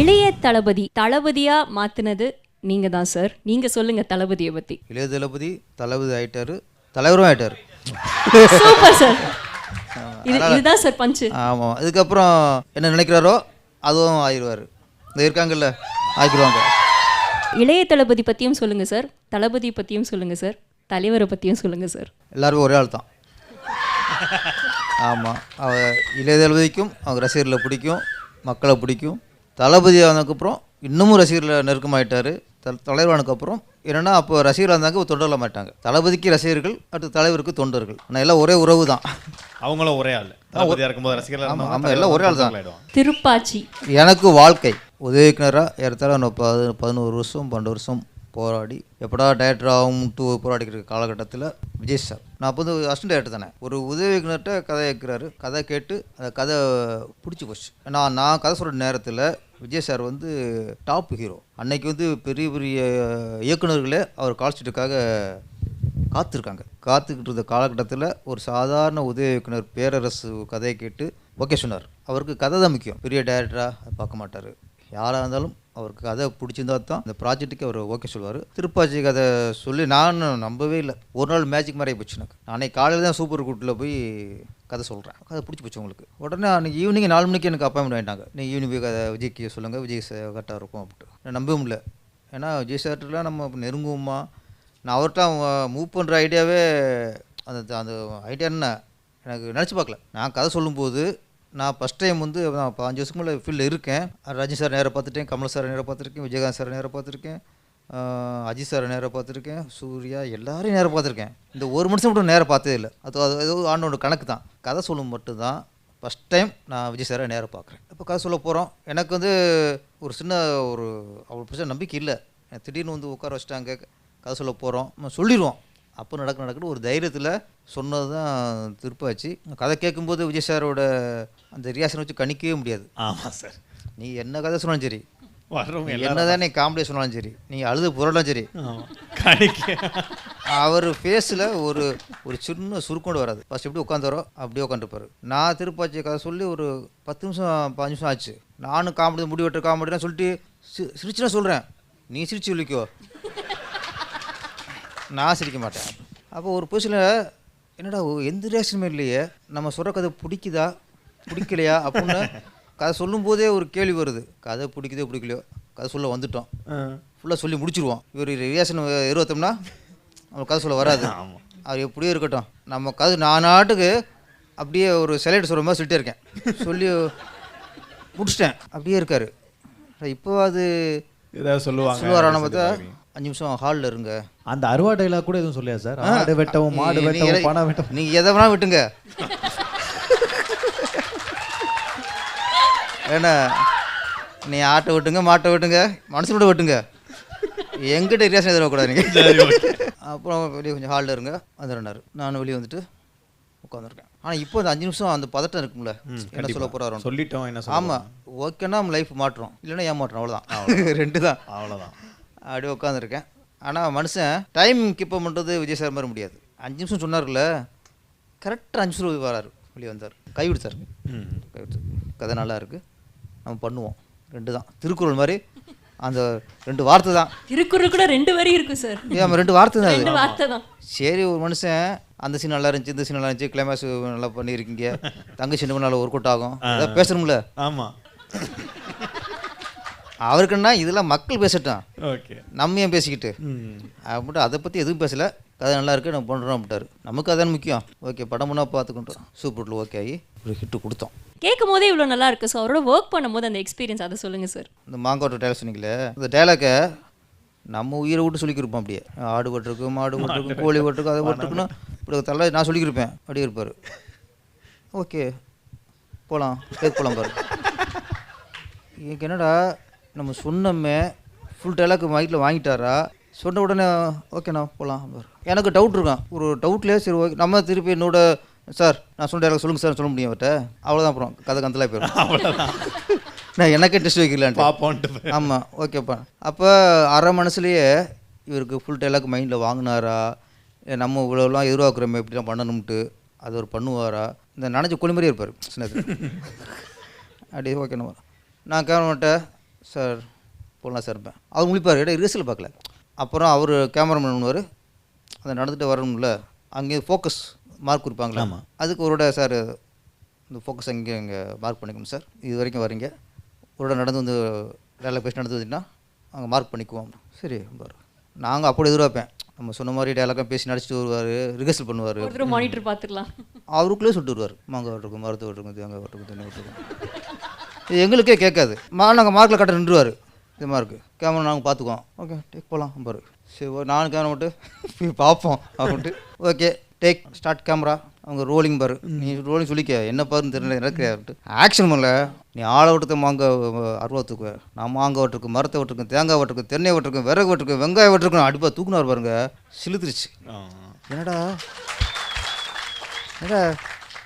இளைய தளபதி தளபதியா மாத்தினது நீங்க தான் சார் நீங்க சொல்லுங்க தளபதியை பத்தி. இளைய தளபதி தளபதி ஆயிட்டாரு. தலைவரும் ஆயிட்டாரு. சூப்பர் சார் இது இதுதான் சார் பஞ்சு ஆமாம் அதுக்கப்புறம் என்ன நினைக்கிறாரோ அதுவும் ஆயிடுவார். இருக்காங்கல்ல ஆக்கிடுவாங்க. இளைய தளபதி பத்தியும் சொல்லுங்க சார் தளபதி பத்தியும் சொல்லுங்க சார் தலைவரை பத்தியும் சொல்லுங்க சார் எல்லாரும் ஒரே ஆள் தான். ஆமாம் அவ இளைய தளபதிக்கும் அவங்க ரசிகர்களை பிடிக்கும் மக்களை பிடிக்கும். தளபதி ஆனதுக்கப்புறம் இன்னமும் ரசிகர்களை நெருக்கமாயிட்டாரு. த தலைவரானதுக்கப்புறம் என்னென்னா அப்போ ரசிகராக இருந்தாங்க இப்போ தொண்டரில் மாட்டாங்க. தளபதிக்கு ரசிகர்கள் அடுத்து தலைவருக்கு தொண்டர்கள். ஆனால் எல்லாம் ஒரே உறவு தான். அவங்களும் ஒரே ஆள். இருக்கும்போது ரசிகர்கள் ஆமா, இருந்தவங்க ஆமா, எல்லாம் ஒரே ஆள் தான். திருப்பாச்சி. எனக்கு வாழ்க்கை உதவிக்கினராக ஏறத்தாழ நான் பது பதினோரு வருஷம் பன்னெண்டு வருஷம் போராடி எப்படா டேரக்டர் ஆகும்ட்டு போராடிக்கிற காலகட்டத்தில் விஜய் சார் நான் அப்போ வந்து அசிஸ்டன்ட் டேரக்டர் தானே. ஒரு உதவிக்கினர்கிட்ட கதை கேட்குறாரு கதை கேட்டு அந்த கதை பிடிச்சி போச்சு. நான் நான் கதை சொல்கிற நேரத்தில் விஜய் சார் வந்து டாப் ஹீரோ. அன்னைக்கு வந்து பெரிய பெரிய இயக்குனர்களே அவர் கால்ஷீட்டுக்காக காத்திருக்காங்க. காத்துக்கிட்டு இருந்த காலகட்டத்தில் ஒரு சாதாரண உதவி இயக்குனர் பேரரசு கதையை கேட்டு ஓகே சொன்னார். அவருக்கு கதை தான் முக்கியம். பெரிய டைரக்டராக பார்க்க மாட்டார். யாராக இருந்தாலும் அவருக்கு கதை பிடிச்சிருந்தா தான் இந்த ப்ராஜெக்ட்டுக்கு அவர் ஓகே சொல்லுவார். திருப்பாச்சி கதை சொல்லி நான் நம்பவே இல்லை. ஒரு நாள் மேஜிக் மாதிரி போச்சு எனக்கு. அன்னைக்கு காலையில் தான் சூப்பர் கூட்டில் போய் கதை சொல்கிறேன் கதை பிடிச்சி போச்சு உங்களுக்கு. உடனே அன்றைக்கி ஈவினிங் நாலு மணிக்கு எனக்கு அப்பாயின்மெண்ட் வாங்கிட்டாங்க. நீங்கள் ஈவினிங் போய் கதை விஜய்க்கு சொல்லுங்கள் விஜய் கரெக்டாக இருக்கும் அப்படின்ட்டு. நான் நம்பவும் இல்லை ஏன்னா விஜய் சார்ட்டெலாம் நம்ம நெருங்குவோமா? நான் அவர்கிட்ட மூவ் பண்ணுற ஐடியாவே அந்த அந்த ஐடியா என்ன? எனக்கு நினச்சி பார்க்கல. நான் கதை சொல்லும்போது நான் ஃபஸ்ட் டைம் வந்து நான் பாஞ்சு வருஷத்துக்கு மேலே ஃபீல்டில் இருக்கேன். ரஜினி சார் நேராக பார்த்துட்டேன் கமல் சார் நேராக பார்த்துருக்கேன் விஜயகாந்த் சார் நேராக பார்த்துருக்கேன் அஜித் சார் நேராக பார்த்துருக்கேன் சூர்யா எல்லாரையும் நேராக பார்த்துருக்கேன். இந்த ஒரு மனுஷன் மட்டும் நேராக பார்த்ததே இல்லை. அது அது ஏதோ ஆண்டோட கணக்கு தான். கதை சொல்லும் மட்டும்தான் ஃபஸ்ட் டைம் நான் விஜய் சாரை நேராக பார்க்குறேன். இப்போ கதை சொல்ல போகிறோம் எனக்கு வந்து ஒரு சின்ன ஒரு அவ்வளோ பிரச்சனை நம்பிக்கை இல்லை. திடீர்னு வந்து உட்கார வச்சிட்டாங்க கதை சொல்ல போகிறோம் நம்ம சொல்லிடுவோம். அப்போ நடக்க நடக்குன்னு ஒரு தைரியத்தில் சொன்னது தான் திருப்பாச்சு கதை கேட்கும்போது விஜய் சாரோட அந்த ரியாக்ஷன் வச்சு கணிக்கவே முடியாது. ஆமா சார் நீ என்ன கதை சொன்னாலும் சரி வர்றவங்க என்னதான் நீ காமெடி சொன்னாலும் சரி நீ அழுது புரளாலும் சரி. கணிக்க. அவர் ஃபேஸில் ஒரு ஒரு சின்ன சுருக்கோடு வராது. ஃபஸ்ட் எப்படி உட்காந்துறோ அப்படியே உட்காந்துருப்பாரு நான் திருப்பாச்சி கதை சொல்லி ஒரு பத்து நிமிஷம் பாஞ்சு நிமிஷம் ஆச்சு. நானும் காமெடி முடி வெட்டுற காமெடினா சொல்லிட்டு சிரிச்சுனா சொல்கிறேன் நீ சிரிச்சு சொல்லிக்கோ நான் சிரிக்க மாட்டேன். அப்போ ஒரு பொசிஷனில் என்னடா எந்த ரியாக்ஷனுமே இல்லையே? நம்ம சொல்கிற கதை பிடிக்குதா? பிடிக்கலையா? அப்படின்னு கதை சொல்லும்போதே ஒரு கேள்வி வருது. கதை பிடிக்குதோ பிடிக்கலையோ? கதை சொல்ல வந்துட்டோம். ஃபுல்லாக சொல்லி முடிச்சிருவோம். இவர் ரியாக்ஷன் இருபத்தோம்னா நம்ம கதை சொல்ல வராது. அவர் எப்படியோ இருக்கட்டும். நம்ம கதை நான் நாட்டுக்கு அப்படியே ஒரு செலக்ட் சொல்கிற மாதிரி சொல்லிட்டே இருக்கேன். சொல்லி முடிச்சிட்டேன். அப்படியே இருக்கார். இப்போ அது ஏதாவது சொல்லுவாங்க. சொல்லுவாரான பார்த்தா. அஞ்சு நிமிஷம் ஹாலில் இருங்க. அந்த அருவா டைலாக் கூட எதுவும் சொல்லியா சார்? ஆடு வெட்டவும் மாடு வெட்டவும் பணம் வெட்டவும். நீங்க எதை வேணா விட்டுங்க. ஏன்னா நீ ஆட்டை விட்டுங்க மாட்டை விட்டுங்க மனுஷனோட விட்டுங்க. எங்கிட்ட ரியாக்ஷன் எதிர்பார்க்கக்கூடாது நீங்கள் அப்புறம் வெளியே கொஞ்சம் ஹாலில் இருங்க. வந்துடுறாரு. நானும் வெளியே வந்துட்டு உட்காந்துருக்கேன் ஆனால் இப்போ அந்த அஞ்சு நிமிஷம் அந்த பதட்டம் இருக்கும்ல. ம், என்ன. சொல்ல போகிறாரு சொல்லிட்டோம் என்ன சொல்ல ஆமாம் ஓகேன்னா நம்ம லைஃப் மாட்டுறோம் இல்லைன்னா ஏமாட்டுறோம் அவ்வளோதான் ரெண்டு தான் அவ்வளவுதான். அப்படியே உட்காந்துருக்கேன். ஆனால் மனுஷன் டைம் கீப்பப் பண்ணுறது விஜய் சார் மாதிரி முடியாது. அஞ்சு நிமிஷம் சொன்னார்ல கரெக்டாக அஞ்சு நிமிஷம் வராரு வெளியே வந்தார். கை ம். கை விடுத்தார் கதை நல்லா இருக்குது நம்ம பண்ணுவோம். ரெண்டு தான். திருக்குறள் மாதிரி அந்த ரெண்டு வார்த்தை தான். திருக்குறள் கூட ரெண்டு வரி இருக்கு சார் ஏன் ரெண்டு வார்த்தை தான் ரெண்டு வார்த்தை தான். சரி ஒரு மனுஷன் அந்த சீன் நல்லா இருந்துச்சு இந்த சீன் நல்லா இருந்துச்சு கிளைமேக்ஸ் நல்லா பண்ணியிருக்கீங்க. தங்கச்சி நல்லா ஒர்க் அவுட் ஆகும். அதான் பேசணும்ல? ஆமா. அவருக்குன்னா இதெல்லாம் மக்கள் பேசட்டும். ஓகே. நம்ம ஏன் பேசிக்கிட்டு? ம். அப்படின்ட்டு அதை பற்றி எதுவும் பேசலை. கதை நல்லா இருக்கு நம்ம பண்ணுறோம் அப்படின்ட்டாரு. நமக்கு அதான் முக்கியம். ஓகே படம் பண்ணால் பார்த்துக்கிட்டோம். சூப்பர் ஓகே ஆகி ஒரு ஹிட்டு கொடுத்தோம். கேட்கும் போதே இவ்வளோ நல்லா இருக்கு. ஸோ அவரோட ஒர்க் பண்ணும்போது அந்த எக்ஸ்பீரியன்ஸ் அதை சொல்லுங்க சார் இந்த மாங்கோட்டை டேலக் சொன்னீங்களே இந்த டேலாக்கை நம்ம உயிரை விட்டு சொல்லிக்கிருப்போம் அப்படியே. ஆடு வெட்டிருக்கு மாடு வெட்டிருக்கு கோழி வெட்டிருக்கு அதை வெட்டிருக்குன்னு இப்படி தலை நான் சொல்லிக்கிருப்பேன். அப்படியே இருப்பார். ஓகே போகலாம் டேக் போகலாம் பாரு. எனக்கு என்னடா நம்ம சொன்னோமே ஃபுல் டேலாக் மைக்கில் வாங்கிட்டாரா? சொன்ன உடனே ஓகேண்ணா போகலாம் எனக்கு டவுட் இருக்கும் ஒரு டவுட்லேயே சரி ஓகே நம்ம திருப்பி என்னோட சார் நான் சொன்ன டேலாக் சொல்லுங்கள் சார் சொல்ல முடியும் அவர்கிட்ட அவ்வளோதான் அப்புறம் கதை கந்தலாக போயிடும் நான் எனக்கே டெஸ்ட் வைக்கலான்ட்டு பாப்போன்ட்டு ஆமாம் ஓகேப்பா அப்போ. அரை மனசுலேயே இவருக்கு ஃபுல் டைலாக் மைண்டில் வாங்கினாரா? நம்ம இவ்வளோலாம் எதிர்பார்க்குறோமே இப்படிலாம் பண்ணணும்ட்டு அது ஒரு பண்ணுவாரா? இந்த நனைஞ்ச கோழி மாதிரியே இருப்பார் சின்னது. அப்படியே ஓகே நம்ம நான் கேமராட்ட சார் போடலாம் சார் இருப்பேன். அவர் முழிப்பார் இடம் ரிஹர்சல் பார்க்கல. அப்புறம் அவர் கேமராமேன் பண்ணுவார் அதை நடந்துட்டு வரணும்ல. அங்கே ஃபோக்கஸ் மார்க் கொடுப்பாங்களா? ஆமா. அதுக்கு ஒரு விட சார் இந்த ஃபோக்கஸ் அங்கே இங்கே மார்க் பண்ணிக்கணும் சார். இது வரைக்கும் வரீங்க. ஒரு விட நடந்து வந்து வேலை பேசி நடந்து வந்தீங்கன்னா அங்கே மார்க் பண்ணிக்குவோம் சரி பாரு. நாங்கள் அப்படி எதிர்பார்ப்பேன். நம்ம சொன்ன மாதிரி டேலாக்காக பேசி நடிச்சிட்டு வருவார் ரிஹர்சல் பண்ணுவார். மானிட்டர் பார்த்துக்கலாம். அவருக்குள்ளே சொல்லிட்டு வருவார். மாங்காய் வட்டிருக்கும் மருத்துவ வட்டிருக்கும் தேங்காய் வட்டிருக்கும் தென்னை வட்டிருக்கும் இது எங்களுக்கே கேட்காது. மா நாங்கள் மார்க்கில் கட்ட நின்றுவார். இது மார்க்கு கேமரா நாங்கள் பார்த்துக்குவோம் ஓகே டேக் போகலாம் பாரு சரி ஓ, நானும் கேமரா மட்டும் பார்ப்போம் அப்படின்ட்டு. ஓகே டேக் ஸ்டார்ட் கேமரா அவங்க ரோலிங் பாரு. நீ ரோலிங் சொல்லிக்க என்ன பாருன்னு தெரியல எனக்கு அப்படின்ட்டு. ஆக்ஷன் பண்ணல. நீ ஆளை விட்டு மாங்காய் அருவா தூக்குவேன் நான் மாங்காய் வட்டிருக்கும் மரத்தை வட்டிருக்கும் தேங்காய் வட்டிருக்கும் தென்னை வட்டிருக்கும் விறகு வட்டிருக்கும் வெங்காயம் வட்டிருக்கும் அடிப்பா தூக்குனார் பாருங்க. சிலுத்துருச்சு. என்னடா? என்னடா?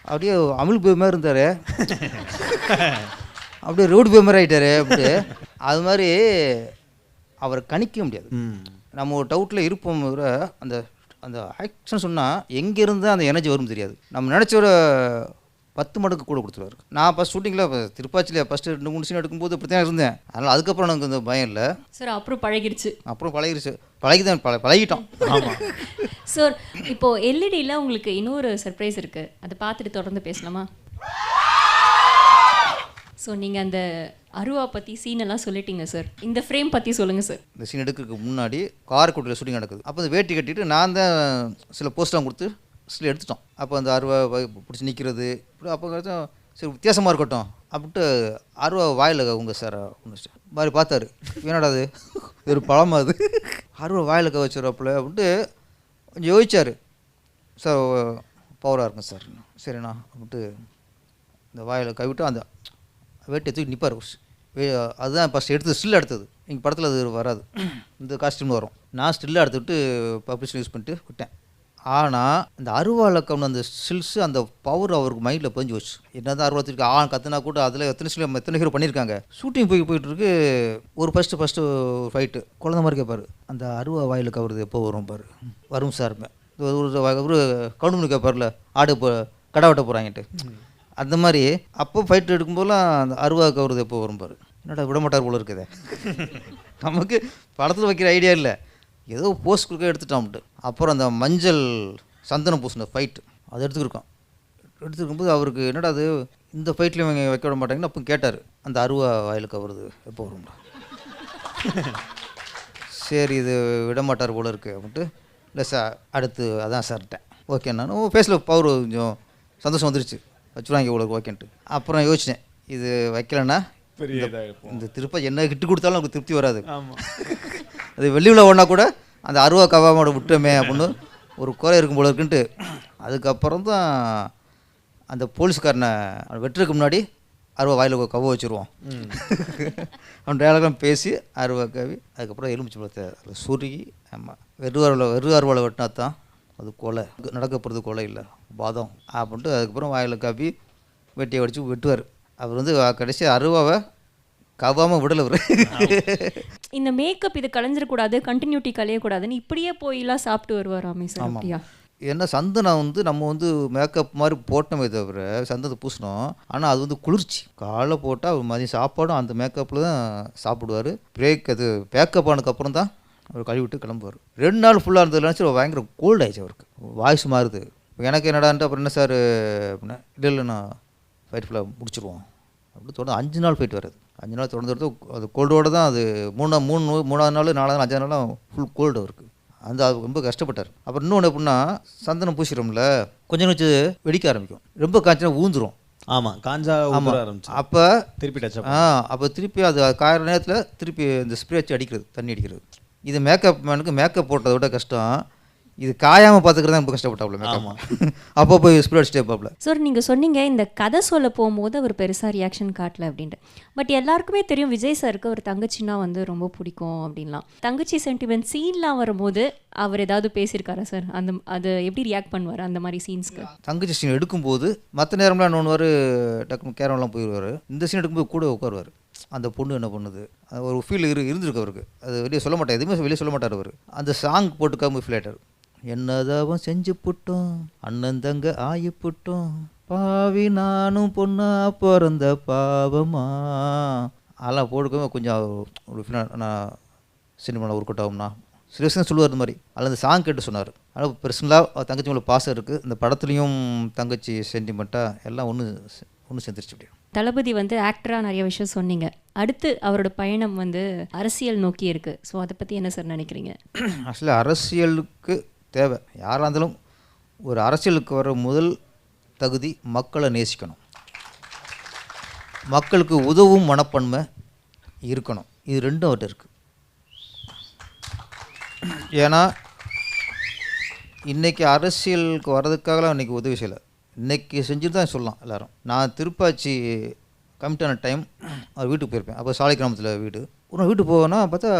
அப்படியே அமில் போய் மாதிரி இருந்தார். அப்படியே ரோடு போய் மாதிரி ஆகிட்டாரு அப்படியே. அது மாதிரி அவரை கணிக்க முடியாது. ம். நம்ம ஒரு டவுட்டில் இருப்போம் அந்த அந்த ஆக்ஷன் சொன்னால் எங்கேருந்து அந்த எனர்ஜி வரும் தெரியாது. நம்ம நினச்சோட பத்து மடங்கு கூட கொடுத்துருவாரு. நான் ஃபஸ்ட் ஷூட்டிங்கில் திருப்பாச்சியில் ஃபஸ்ட்டு ரெண்டு மூணு சீன் எடுக்கும்போது இப்படி தான் இருந்தேன். அதனால் அதுக்கப்புறம் எனக்கு இந்த பயம் இல்லை. சார் அப்புறம் பழகிடுச்சு அப்புறம் பழகிருச்சு. பழகி தான் பழ பழகிட்டோம். ஆமாம் சார் இப்போ எல்இடியில் உங்களுக்கு இன்னொரு சர்ப்ரைஸ் இருக்கு. அதை பார்த்துட்டு தொடர்ந்து பேசலாமா? ஸோ நீங்கள் அந்த அருவா பற்றி சீனெல்லாம் சொல்லிட்டீங்க சார் இந்த ஃப்ரேம் பற்றி சொல்லுங்கள் சார் இந்த சீன் எடுக்கிறதுக்கு முன்னாடி காரைக்குடியில் ஷூட்டிங் நடக்குது. அப்போ அந்த வேட்டி கட்டிட்டு நான் தான் சில போஸ்டெலாம் கொடுத்து சில எடுத்துட்டோம். அப்போ அந்த அருவா பிடிச்சி நிற்கிறது இப்படி அப்போ சரி வித்தியாசமாக இருக்கட்டும் அப்படின்ட்டு அருவா வாயில் உங்க சார் மாதிரி பார்த்தாரு. என்னடா அது? இது ஒரு பழமா அது? அருவா வாயில் வச்சுருவாப்புல அப்படின்ட்டு கொஞ்சம் யோசிச்சார். சார் பவராக இருக்கும் சார் சரிண்ணா அப்படின்ட்டு இந்த வாயில் கைவிட்டு அந்த வேட்டை தூக்கி நிற்பார் அதுதான் ஃபஸ்ட் எடுத்து ஸ்டில் எடுத்தது. எங்கள் படத்தில் அது வராது. இந்த காஸ்டியூம் வரும். நான் ஸ்டில்லாக எடுத்துக்கிட்டு பப்ளிஷ் யூஸ் பண்ணிட்டு விட்டேன். ஆனால் இந்த அருவாவில் அந்த ஸ்டில்ஸு அந்த பவர் அவருக்கு மைண்டில் பதிஞ்சு வச்சு என்ன தான் அருவாத்திற்கு ஆ கத்துனா கூட அதில் எத்தனை சில எத்தனை ஹீரோ பண்ணியிருக்காங்க ஷூட்டிங் போய் போயிட்டு இருக்கு. ஒரு ஃபஸ்ட்டு ஃபஸ்ட்டு ஃபைட்டு குழந்த மாதிரி கேட்பாரு அந்த அருவா வாயில் கவருது எப்போ வரும் பாரு. வரும் சார் ஒரு ஒரு கவுண்டு கேட்பார்ல ஆடு இப்போ கடை வெட்ட போகிறாங்கன்ட்டு அந்த மாதிரி அப்போ ஃபைட் எடுக்கும்போதெல்லாம் அந்த அருவா கவுறது எப்போ வரும் பாரு. என்னடா விட மாட்டார் போல இருக்குதே. நமக்கு படத்தில் வைக்கிற ஐடியா இல்லை. ஏதோ போஸ்ட் கொடுக்க எடுத்துட்டோம்ட்டு அப்புறம் அந்த மஞ்சள் சந்தனம் பூசின ஃபைட்டு அதை எடுத்துக்கிருக்கோம் எடுத்துருக்கும்போது அவருக்கு என்னடா அது? இந்த ஃபைட்டில் இவங்க வைக்க விட மாட்டாங்கன்னு அப்போ கேட்டார். அந்த அருவா வாயில் கவருது எப்போ வரும்டா. சரி இது விட மாட்டார் போல இருக்குது அப்படின்ட்டு. இல்லை சார் அடுத்து அதான் சார்ட்டேன் ஓகே நான் ஃபேஸில் பவர் கொஞ்சம் சந்தோஷம் வந்துருச்சு. வச்சுருவாங்க இவ்வளோ ஓகேன்ட்டு. அப்புறம் யோசித்தேன் இது வைக்கலன்னா பெரிய இந்த திருப்ப என்ன கிட்டு கொடுத்தாலும் நமக்கு திருப்தி வராது. அது வெளியில் ஓடினா கூட அந்த அருவா கவாமோட விட்டோமே அப்படின்னு ஒரு குறை இருக்கும் போல இருக்குன்ட்டு. அதுக்கப்புறம் தான் அந்த போலீஸ்காரனை வெட்டுறதுக்கு முன்னாடி அருவா வாயில் கவ வச்சுருவோம். அவன் டயலாக்லாம் பேசி அருவா கவி அதுக்கப்புறம் எலுமிச்சு பழத்தை அதில் சுருகி ஆமாம் வெறு அருவாவில் வெறு அருவாவில் வெட்டினா தான் அது கொலை. நடக்க போகிறது கொலை இல்லை. பாதம் அப்படின்ட்டு அதுக்கப்புறம் வாயில் காப்பி வெட்டியை வடித்து வெட்டுவார். அவர் வந்து கடைசி அருவாவை கவாமல் விடலை அவர். இந்த மேக்கப் இது கலைஞ்சிடக்கூடாது கண்டினியூட்டி கலையக்கூடாதுன்னு இப்படியே போயெல்லாம் சாப்பிட்டு வருவாராமே சார்? அப்படியா? ஏன்னா சந்தனம் வந்து நம்ம வந்து மேக்கப் மாதிரி போட்டோமே தவிர சந்தனத்தை பூசினோம். ஆனால் அது வந்து குளிர்ச்சி. காலைல போட்டால் அவர் மதியம் சாப்பாடும் அந்த மேக்கப்பில் தான் சாப்பிடுவார். பிரேக் அது பேக்கப் ஆனதுக்கப்புறம் தான் அவர் கழுவிட்டு கிளம்புவார். ரெண்டு நாள் ஃபுல்லாக இருந்ததுலாம் சரி பயங்கர கோல்ட் ஆயிடுச்சு அவருக்கு. வாய்ஸ் மாறுது. எனக்கு என்னடான்ட்டு அப்புறம் என்ன சார் அப்படின்னா இல்லை நான் ஃபைட் ஃபுல்லாக முடிச்சிருவோம். அப்படி தொடர்ந்து அஞ்சு நாள் போயிட்டு வர்றது. அஞ்சு நாள் தொடர்ந்து வரது அது கோல்டோடு தான் அது மூணா மூணு மூணாவது நாள் நாலாவது நாள் அஞ்சாவது நாள் ஃபுல் கோல்டு அவருக்கு. அந்த அது ரொம்ப கஷ்டப்பட்டார். அப்புறம் இன்னொன்று எப்படின்னா சந்தனம் பூசிடும்ல கொஞ்சம் கொஞ்சம் வெடிக்க ஆரம்பிக்கும். ரொம்ப காய்ச்சினா ஊந்துரும். ஆமா காஞ்சா ஊற ஆரம்பிச்சு அப்போ திருப்பி டச் ஆ அப்போ திருப்பி அது காயிற நேரத்தில் திருப்பி இந்த ஸ்ப்ரே வச்சு அடிக்கிறது தண்ணி அடிக்கிறது. இது மேக்கப் மேனுக்கு மேக்கப் போட்டதை விட கஷ்டம். இது காயாமல் பார்த்துக்கிறது தான் ரொம்ப கஷ்டப்பட்டாப்புல மேக்கப் அப்போ போய் ஸ்ப்ரே அடிச்சுட்டே பாப்புல சார் நீங்கள் சொன்னீங்க இந்த கதை சொல்ல போகும்போது அவர் பெருசாக ரியாக்ஷன் காட்டல அப்படின்ட்டு. பட் எல்லாருக்குமே தெரியும் விஜய் சாருக்கு அவர் தங்கச்சின்னா வந்து ரொம்ப பிடிக்கும் அப்படின்லாம். தங்கச்சி சென்டிமெண்ட் சீன்லாம் வரும்போது அவர் ஏதாவது பேசியிருக்காரா சார் அந்த அது எப்படி ரியாக்ட் பண்ணுவார் அந்த மாதிரி சீன்ஸ்க்கு தங்கச்சி சீன் எடுக்கும்போது மற்ற நேரம்லாம் இன்னொன்று டக்குனு கேரம்லாம் போயிடுவார் இந்த சீன் எடுக்கும்போது கூட உட்காருவார். அந்த பொண்ணு என்ன பண்ணுது? ஒரு ஃபீல் இரு இருந்திருக்கு அவருக்கு. அது வெளியே சொல்ல மாட்டார் எதுவுமே வெளியே சொல்ல மாட்டார் அவர். அந்த சாங் போட்டுக்காம ஃபீல் ஆயிட்டார். என்னதாவும் செஞ்சு புட்டோம்? அண்ணன் தங்க ஆயி புட்டோம்? பாவி நானும் பொண்ணா பிறந்த பாவமா? அதெல்லாம் போட்டுக்கவே கொஞ்சம் ஒரு நான் சினிமாவில் ஒர்க் அவுட் ஆகும்னா. சீரியஸாக சொல்லுவார் இந்த மாதிரி. அதில் அந்த சாங் கேட்டு சொன்னார். ஆனால் பர்சனலாக தங்கச்சி மேலே பாசம் இருக்குது இந்த படத்துலேயும் தங்கச்சி சென்டிமெண்ட்டாக எல்லாம் ஒன்று ஒன்று சேர்ந்துருச்சு அப்படியே. தளபதி வந்து ஆக்டராக நிறைய விஷயம் சொன்னீங்க. அடுத்து அவரோட பயணம் வந்து அரசியல் நோக்கி இருக்கு. ஸோ அதை பற்றி என்ன சார் நினைக்கிறீங்க? ஆக்சுவலாக அரசியலுக்கு தேவை. யாராக இருந்தாலும் ஒரு அரசியலுக்கு வர முதல் தகுதி மக்களை நேசிக்கணும். மக்களுக்கு உதவும் மனப்பன்மை இருக்கணும். இது ரெண்டும் அவர்கிட்ட இருக்குது ஏன்னா இன்றைக்கி அரசியலுக்கு வர்றதுக்காகலாம் இன்றைக்கி உதவி செய்யலை. இன்றைக்கி செஞ்சுட்டு தான் சொல்லலாம் எல்லாரும். நான் திருப்பாச்சி கமிட்டான டைம் அவர் வீட்டுக்கு போயிருப்பேன். அப்போ சாலை கிராமத்தில் வீடு. ஒரு வீட்டுக்கு போவேன்னா பார்த்தா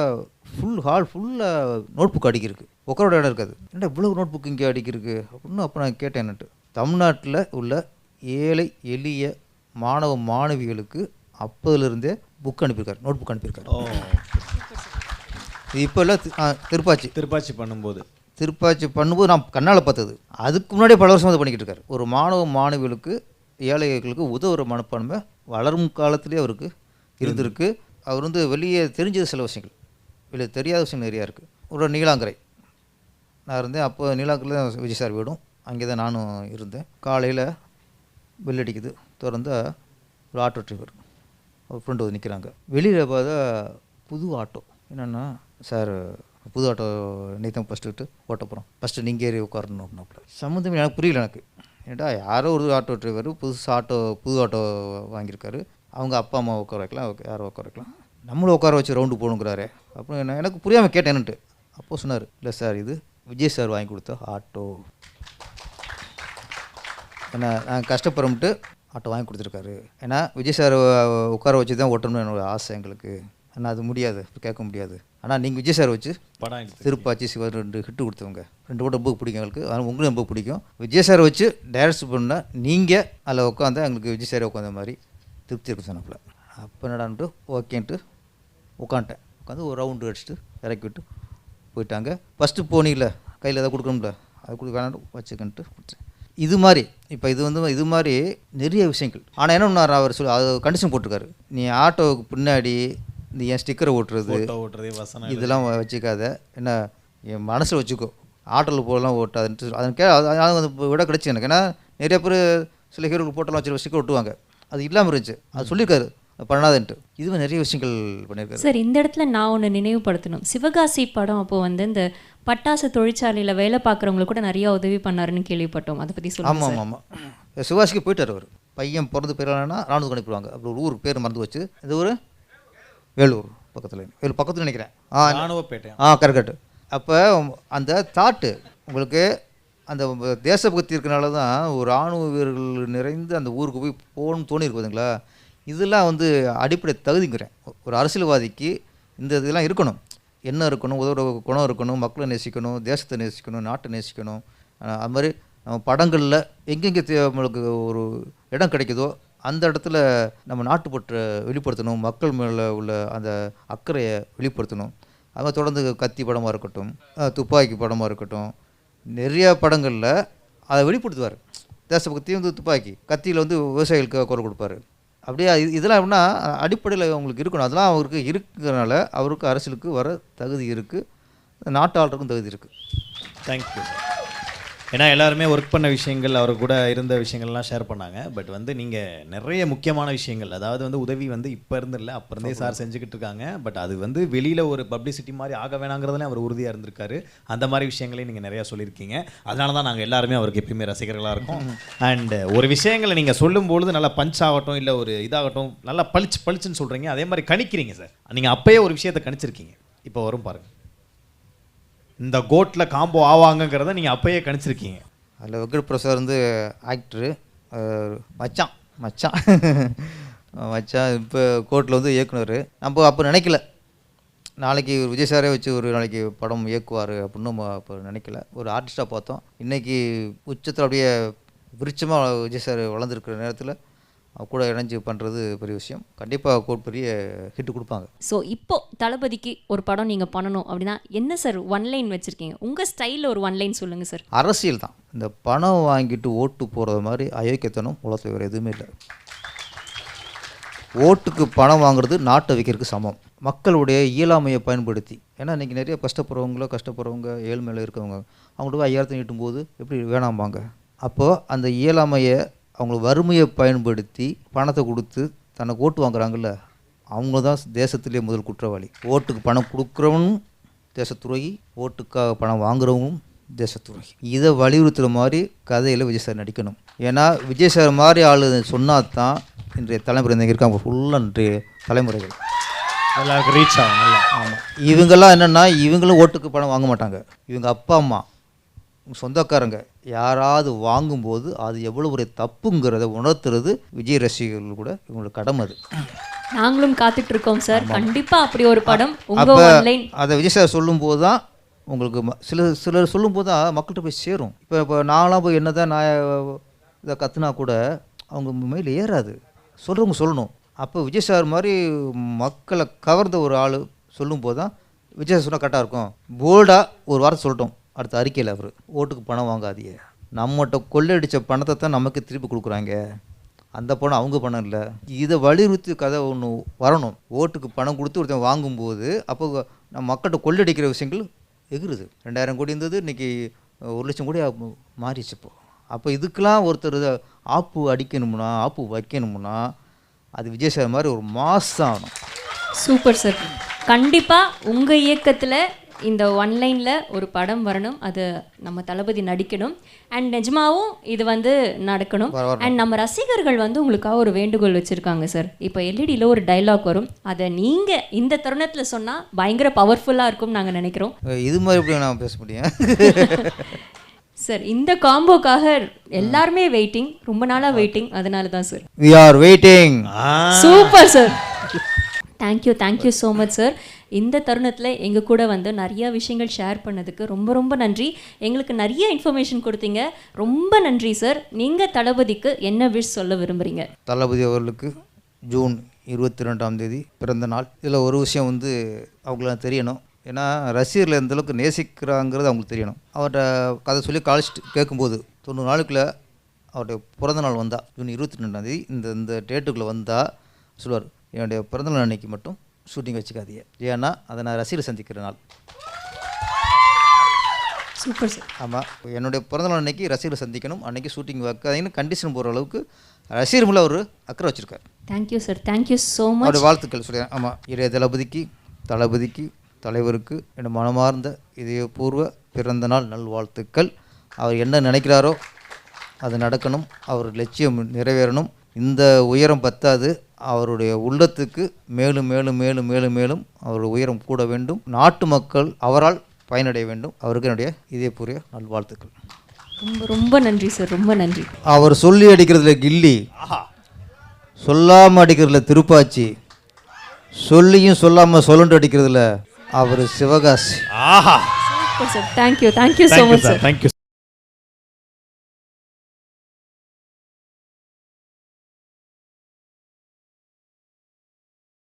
ஃபுல் ஹால் ஃபுல்லாக நோட் புக் அடிக்கிருக்கு உட்காரோட இடம் இருக்காது. என்ன இவ்வளோ நோட் புக் இங்கே அடிக்கிருக்கு அப்படின்னு அப்போ நான் கேட்டேன் என்னட்டு. தமிழ்நாட்டில் உள்ள ஏழை எளிய மாணவ மாணவிகளுக்கு அப்போதுலேருந்தே புக் அனுப்பியிருக்காரு. நோட் புக் அனுப்பியிருக்காரு இது இப்போ ஆ, திருப்பாச்சி. திருப்பாச்சி பண்ணும்போது. திருப்பாச்சி பண்ணும்போது நான் கண்ணால் பார்த்தது. அதுக்கு முன்னாடி பல வருஷம் அதை பண்ணிக்கிட்டு இருக்காரு. ஒரு மாணவ மாணவிகளுக்கு ஏழைகளுக்கு உதவுற மனப்பான்மை வளரும் காலத்திலே அவருக்கு இருந்திருக்கு. அவர் வந்து வெளியே தெரிஞ்சது சில விஷயங்கள். வெளியே தெரியாத விஷயம் நிறையா இருக்குது ஒரு நீலாங்கரை. நான் இருந்தேன். அப்போ நீலாங்கரையில் தான் விஜய் சார் வீடும். அங்கே தான் நானும் இருந்தேன். காலையில் bell அடிக்குது. ஒரு ஆட்டோ டிரைவர் ஒரு ஃப்ரெண்டு வந்து நிற்கிறாங்க வெளியில் பார்த்தா புது ஆட்டோ என்னென்னா சார் புது ஆட்டோ நேற்று தான் ஃபஸ்ட்டு விட்டு ஓட்ட போகிறோம் ஃபஸ்ட்டு நீங்கள் ஏறி உட்காரணும் அப்படின்னாப்புல சம்மந்தமே எனக்கு புரியல எனக்கு. ஏன்டா யாரோ ஒரு ஆட்டோ டிரைவர் புதுசு ஆட்டோ புது ஆட்டோ வாங்கியிருக்காரு. அவங்க அப்பா அம்மா உட்கார வைக்கலாம். யாரோ உட்கார வைக்கலாம். நம்மளும் உட்கார வச்சு ரவுண்டு போகணுங்கிறாரு. அப்புறம் என்ன எனக்கு புரியாமல் கேட்டேன் என்னட்டு அப்போ சொன்னார் இல்லை சார் இது விஜய் சார் வாங்கி கொடுத்த ஆட்டோ. ஏன்னா நான் கஷ்டப்படுறோம்ட்டு ஆட்டோ வாங்கி கொடுத்துருக்காரு. ஏன்னா விஜய் சார் உட்கார வச்சு தான் ஓட்டணும்னு என்னோட ஆசை எங்களுக்கு. ஆனால் அது முடியாது. கேட்க முடியாது. ஆனால் நீங்கள் விஜய் சார் வச்சு படம் திருப்பாச்சி சிவா ரெண்டு ஹிட்டு கொடுத்தவங்க. ரெண்டு கூட ரொம்ப பிடிக்கும் எங்களுக்கு. அதனால் உங்களுக்கு ரொம்ப பிடிக்கும். விஜய் சாரை வச்சு டைரக்ட் பண்ணால் நீங்கள் அதில் உட்காந்தா எங்களுக்கு விஜய் சாரே உட்காந்த மாதிரி திருப்தி இருக்கு சொன்னப்பில் அப்போ என்னடான்ட்டு ஓகேன்ட்டு உட்காந்துட்டேன் உட்காந்து ஒரு ரவுண்டு அடிச்சுட்டு இறக்கி விட்டு போயிட்டாங்க. ஃபஸ்ட்டு போனீங்கள கையில் ஏதாவது கொடுக்கணும்ல? அது கொடுக்க வேணாம் வச்சுக்கன்ட்டு கொடுத்தேன். இது மாதிரி இப்போ இது வந்து இது மாதிரி நிறைய விஷயங்கள். ஆனால் என்ன பண்ணாரு அவர் சொல்லி அது கண்டிஷன் போட்டிருக்காரு. நீ ஆட்டோவுக்கு பின்னாடி இந்த என் ஸ்டிக்கரை ஓட்டுறது ஓட்டுறது வசனம் இதெல்லாம் வச்சுக்காத. என்ன என் மனசில் வச்சுக்கோ. ஆட்டோவில் போடலாம் ஓட்டாதுன்ட்டு அதன் கே அது அந்த விட கிடச்சி எனக்கு. ஏன்னா நிறைய பேர் சில ஹீரோக்கு போட்டெல்லாம் வச்சு ஸ்டிக்கர் ஒட்டுவாங்க. அது இல்லாமல் இருந்துச்சு. அது சொல்லியிருக்காரு. பண்ணாதுன்ட்டு. இதுவே நிறைய விஷயங்கள் பண்ணியிருக்காரு. சார் இந்த இடத்துல நான் ஒன்று நினைவுபடுத்தணும். சிவகாசி படம் அப்போ வந்து இந்த பட்டாசு தொழிற்சாலையில் வேலை பார்க்குறவங்களுக்கு கூட நிறைய உதவி பண்ணாருன்னு கேள்விப்பட்டோம். அதை பற்றி சொல்லுங்க ஆமாம் ஆமாம் ஆமாம் சிவாசிக்கு போயிட்டார் அவர். பையன் பிறந்து பேரானா ராணுவத்துக்கு அனுப்பிடுவாங்க. அப்படி ஒரு ஊர் பேர் மறந்து வச்சு இது ஒரு வேலூர் பக்கத்தில். வேலூர் பக்கத்தில் நினைக்கிறேன். ஆ ராணுவப்பேட்டை ஆ கரெக்ட் அப்போ அந்த தாட்டு உங்களுக்கு அந்த தேசபக்தி இருக்கனால தான் ஒரு ராணுவ வீரர்கள் நிறைந்து அந்த ஊருக்கு போய் போகணும்னு தோணி இருக்குதுங்களா இதெல்லாம் வந்து அடிப்படை தகுதிங்கிறேன். ஒரு அரசியல்வாதிக்கு இந்த இதெல்லாம் இருக்கணும். என்ன இருக்கணும் உதவுற குணம் இருக்கணும் மக்களை நேசிக்கணும் தேசத்தை நேசிக்கணும் நாட்டை நேசிக்கணும். அது மாதிரி நம்ம படங்களில் எங்கெங்கே நம்மளுக்கு ஒரு இடம் கிடைக்குதோ அந்த இடத்துல நம்ம நாட்டுப்பற்றை வெளிப்படுத்தணும் மக்கள் மேலே உள்ள அந்த அக்கறையை வெளிப்படுத்தணும். அது தொடர்ந்து கத்தி படமாக இருக்கட்டும் துப்பாக்கி படமாக இருக்கட்டும் நிறைய படங்களில் அதை வெளிப்படுத்துவார். தேசபக்தி வந்து துப்பாக்கி கத்தியில் வந்து விவசாயிகளுக்கு குரல் கொடுப்பாரு. அப்படியே இதெல்லாம் எப்படின்னா அடிப்படையில் அவங்களுக்கு இருக்கணும். அதெல்லாம் அவருக்கு இருக்கிறனால அவருக்கு அரசியலுக்கு வர தகுதி இருக்குது நாட்டாளருக்கும் தகுதி இருக்குது தேங்க்யூ ஏன்னா எல்லாருமே ஒர்க் பண்ண விஷயங்கள் அவர் கூட இருந்த விஷயங்கள்லாம் ஷேர் பண்ணாங்க. பட் வந்து நீங்கள் நிறைய முக்கியமான விஷயங்கள் அதாவது வந்து உதவி வந்து இப்போ இருந்து இல்லை அப்போ இருந்தே சார் செஞ்சுக்கிட்டு இருக்காங்க. பட் அது வந்து வெளியில் ஒரு பப்ளிசிட்டி மாதிரி ஆக வேணாங்கிறதுல அவர் உறுதியாக இருந்திருக்காரு. அந்த மாதிரி விஷயங்களையும் நீங்கள் நிறையா சொல்லியிருக்கீங்க. அதனால தான் நாங்கள் எல்லாருமே அவருக்கு எப்பயுமே ரசிகர்களாக இருக்கோம். அண்ட் ஒரு விஷயங்களை நீங்கள் சொல்லும்பொழுது நல்லா பஞ்ச் ஆகட்டும் இல்லை ஒரு இதாகட்டும் நல்லா பளிச்சு பளிச்சுன்னு சொல்கிறீங்க அதே மாதிரி கணிக்கிறீங்க சார் நீங்கள் அப்பயே ஒரு விஷயத்தை கணிச்சிருக்கீங்க. இப்போ வரும் பாருங்கள் இந்த கோட்டில் காம்போ ஆவாங்கங்கிறத நீங்கள் அப்பயே கணிச்சிருக்கீங்க. அதில் வெங்கட் பிரசாத் வந்து ஆக்டரு மச்சான் மச்சான். மச்சான் இப்போ கோர்ட்டில் வந்து இயக்குனர். நம்ம அப்போ நினைக்கல. நாளைக்கு ஒரு விஜய் சாரே வச்சு ஒரு நாளைக்கு படம் இயக்குவார் அப்படின்னு நம்ம அப்போ நினைக்கல. ஒரு ஆர்டிஸ்ட்டாக பார்த்தோம். இன்றைக்கி உச்சத்தில் அப்படியே விருட்சமாக விஜய் சார் வளர்ந்துருக்கிற நேரத்தில் கூட இணைஞ்சு பண்ணுறது பெரிய விஷயம். கண்டிப்பாக கோட் பெரிய ஹிட் கொடுப்பாங்க. ஸோ இப்போ தளபதிக்கு ஒரு படம் நீங்கள் பண்ணணும் அப்படின்னா என்ன சார் ஒன் லைன் வச்சுருக்கீங்க? உங்கள் ஸ்டைலில் ஒரு ஒன் லைன் சொல்லுங்கள் சார் அரசியல் தான். இந்த பணம் வாங்கிட்டு ஓட்டு போகிறது மாதிரி அயோக்கியத்தனம் உலகத்தில் வேறு எதுவுமே இல்லை. ஓட்டுக்கு பணம் வாங்குறது நாட்டை வைக்கிறதுக்கு சமம். மக்களுடைய இயலாமையை பயன்படுத்தி. ஏன்னா இன்றைக்கி நிறைய கஷ்டப்படுறவங்களோ கஷ்டப்படுறவங்க ஏழ்மையில் இருக்கவங்க அவங்களுக்கு ஐயாயிரத்தை நீட்டும் போது எப்படி வேணாம்பாங்க? அப்போது அந்த இயலாமையை அவங்க வறுமையை பயன்படுத்தி பணத்தை கொடுத்து தனக்கு ஓட்டு வாங்குறாங்கல்ல அவங்க தான் தேசத்திலே முதல் குற்றவாளி. ஓட்டுக்கு பணம் கொடுக்குறவனும் தேசத்துரோகி ஓட்டுக்காக பணம் வாங்குறவங்களும் தேசத்துரோகி. இதை வலியுறுத்துகிற மாதிரி கதையில் விஜய் சார் நடிக்கணும். ஏன்னா விஜய் சார் மாதிரி ஆள் சொன்னால் தான் இன்றைய தலைமுறை இங்கே இருக்காங்க. ஃபுல்லாக இன்றைய தலைமுறைகள். எல்லாருக்கும் ரீச் ஆகும் ஆமாம் இவங்கெல்லாம் என்னென்னா இவங்களும் ஓட்டுக்கு பணம் வாங்க மாட்டாங்க. இவங்க அப்பா அம்மா. சொந்தக்காரங்க யாராவது வாங்கும்போது அது எவ்வளோ ஒரு தப்புங்கிறத உணர்த்துறது விஜய் ரசிகர்கள் கூட இவங்களோட கடமை அது. நாங்களும் காத்துட்டு இருக்கோம் சார் கண்டிப்பா அப்படி ஒரு படம் அதை விஜய் சார் சொல்லும்போது தான் உங்களுக்கு சில சிலர் சொல்லும்போது தான் மக்கள்கிட்ட போய் சேரும். இப்போ இப்போ நான்லாம் போய் என்ன தான் நான் இதை கத்துனா கூட அவங்க மேலே ஏறாது. சொல்கிறவங்க சொல்லணும். அப்போ விஜய் சார் மாதிரி மக்களை கவர்ந்த ஒரு ஆள் சொல்லும்போது தான் விஜய் சார் சொன்னால் கரெக்டாக இருக்கும். போல்டாக ஒரு வார்த்தை சொல்லட்டும். அடுத்த அறிக்கையில் அவர் ஓட்டுக்கு பணம் வாங்காதீங்க. நம்மகிட்ட கொள்ளடித்த பணத்தை தான் நமக்கு திருப்பி கொடுக்குறாங்க. அந்த பணம் அவங்க பணம் இல்லை. இதை வலியுறுத்தி கதை ஒன்று வரணும். ஓட்டுக்கு பணம் கொடுத்து ஒருத்தன் வாங்கும்போது அப்போ நம்ம மக்கள்கிட்ட கொள்ளடிக்கிற விஷயங்கள் எகிருது. ரெண்டாயிரம் கோடி இருந்தது இன்றைக்கி ஒரு லட்சம் கோடி ஆ- மாறிச்சு இப்போ. அப்போ இதுக்கெல்லாம் ஒருத்தர் இதை ஆப்பு அடிக்கணும்னா ஆப்பு வைக்கணும்னா அது விஜய் சார் மாதிரி ஒரு மாதம் ஆகணும். Super sir. கண்டிப்பாக உங்கள் இயக்கத்தில் இந்த ஒன்லைன்ல ஒரு படம் வரணும். அது நம்ம தளபதி நடிக்கணும். அண்ட் நிஜமாவும் இது வந்து நடக்கணும். அண்ட் நம்ம ரசிகர்கள் வந்து உங்களுக்காக ஒரு வேண்டுகோள் வச்சிருக்காங்க சார் இப்போ எல்இடியில் ஒரு டைலாக் வரும். அதை நீங்க இந்த தருணத்துல சொன்னா பயங்கர பவர்ஃபுல்லா இருக்கும் நாங்க நினைக்கிறோம். இது மாதிரி எப்படி நான் பேச முடியும்? சார் இந்த காம்போக்காக எல்லாருமே வெயிட்டிங் ரொம்ப நாளா வெயிட்டிங் அதனால தான் sir we are waiting super sir thank you thank you so much sir இந்த தருணத்தில் எங்கள் கூட வந்து நிறைய விஷயங்கள் ஷேர் பண்ணதுக்கு ரொம்ப ரொம்ப நன்றி. எங்களுக்கு நிறைய இன்ஃபர்மேஷன் கொடுத்தீங்க. ரொம்ப நன்றி சார் நீங்கள் தளபதிக்கு என்ன விஷ் சொல்ல விரும்புகிறீங்க தளபதி அவர்களுக்கு ஜூன் இருபத்தி ரெண்டாம் தேதி பிறந்த நாள். இதில் ஒரு விஷயம் வந்து அவங்களுக்கு தெரியணும். ஏன்னா ரசிகர்கள் எந்த அளவுக்கு நேசிக்கிறாங்கிறது அவங்களுக்கு தெரியணும். அவர்கிட்ட கதை சொல்லி காலேஜ் கேட்கும்போது தொண்ணூறு நாளுக்குள்ளே அவருடைய பிறந்த நாள் வந்தா ஜூன் இருபத்தி ரெண்டாம் தேதி இந்த இந்த டேட்டுக்குள்ளே வந்தால் சொல்லுவார் என்னுடைய பிறந்தநாள் அன்னைக்கு மட்டும் ஷூட்டிங் வச்சுக்காதீங்க. ஏன்னா அதை நான் ரசிகரை சந்திக்கிற நாள். Super sir. ஆமாம் என்னுடைய பிறந்தநாள் அன்னைக்கு ரசிகரை சந்திக்கணும். அன்னைக்கு ஷூட்டிங் வைக்காதீங்கன்னு கண்டிஷன் போகிற அளவுக்கு ரசிகர் மேலே அவர் அக்கறை வச்சுருக்கார். Thank you sir thank you so much அவருடைய வாழ்த்துக்கள் சொல்கிறேன் ஆமாம் இளைய தளபதிக்கு தளபதிக்கு தலைவருக்கு என் மனமார்ந்த இதயபூர்வ பிறந்த நாள் நல்வாழ்த்துக்கள். அவர் என்ன நினைக்கிறாரோ அது நடக்கணும். அவர் லட்சியம் நிறைவேறணும். இந்த உயரம் பத்தாது. அவருடைய உள்ளத்துக்கு மேலும் மேலும் மேலும் மேலும் மேலும் அவருடைய உயரம் கூட வேண்டும். நாட்டு மக்கள் அவரால் பயனடைய வேண்டும். அவருக்கு என்னுடைய இதயபூர்வ நல்வாழ்த்துக்கள். ரொம்ப ரொம்ப நன்றி சார் ரொம்ப நன்றி. அவர் சொல்லி அடிக்கிறதுல கில்லி. சொல்லாமல் அடிக்கிறதுல திருப்பாச்சி. சொல்லியும் சொல்லாமல் சொல்லுண்டு அடிக்கிறதுல அவர் சிவகாசி. ஆஹா. Super sir thank you thank you so much sir thank you